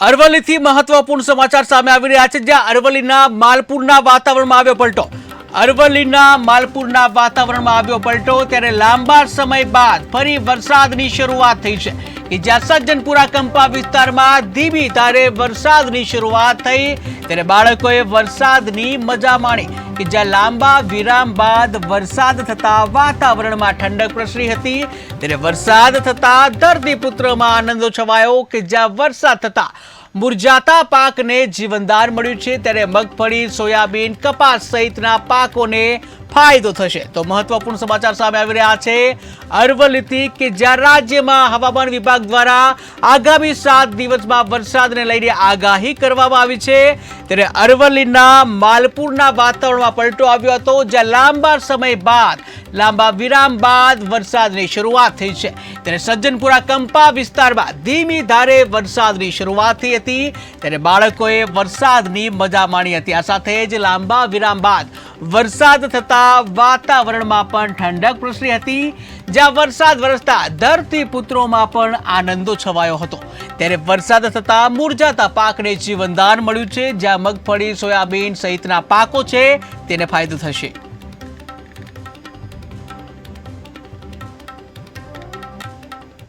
અરવલ્લીથી મહત્વપૂર્ણ સમાચાર સામે આવી રહ્યા છે, જ્યાં અરવલ્લીના માલપુરના વાતાવરણમાં આવ્યો પલટો. અરવલ્લીના માલપુરના વાતાવરણમાં આવ્યો પલટો ત્યારે લાંબા સમય બાદ ફરી વરસાદની શરૂઆત થઈ છે. કે જ્યાં સજ્જનપુરા કંપા વિસ્તારમાં ધીમી ધારે વરસાદની શરૂઆત થઈ, ત્યારે બાળકોએ વરસાદની મજા માણી. કે જ્યાં લાંબા વિરામ બાદ વરસાદ થતા વાતાવરણમાં ઠંડક પ્રસરી હતી. ત્યારે વરસાદ થતા ધરતીપુત્રમાં આનંદો છવાયો કે જ્યાં વરસાદ થતા મુરઝાતા પાકને જીવનદાન મળ્યું છે ત્યારે મગફળી, સોયાબીન, કપાસ સહિતના પાકોને ફાયદો થશે. તો મહત્વપૂર્ણ સમાચાર સામે આવી રહ્યા છે. અરવલ્લીથી કે જ્યાં રાજ્યમાં હવામાન વિભાગ દ્વારા આગામી સાત દિવસમાં વરસાદને લઈને આગાહી કરવામાં આવી છે, ત્યારે અરવલ્લીના માલપુરના વાતાવરણમાં પલટો આવ્યો હતો, જ્યાં લાંબા સમય બાદ, લાંબા વિરામ બાદ વરસાદની શરૂઆત થઈ છે. ત્યારે સજ્જનપુરા, કંપા વિસ્તારમાં ધીમી ધારે વરસાદની શરૂઆત થઈ હતી, ત્યારે બાળકોએ વરસાદની મજા માણી હતી. આ સાથે જ લાંબા વિરામ બાદ વરસાદ થતા વાતાવરણમાં પણ ઠંડક પ્રસરી હતી, જ્યાં વરસાદ વરસતા ધરતી પુત્રોમાં પણ આનંદો છવાયો હતો. ત્યારે વરસાદ થતા મુરઝાતા પાકને જીવનદાન મળ્યું છે, જ્યાં મગફળી, સોયાબીન સહિતના પાકો છે, તેને ફાયદો થશે.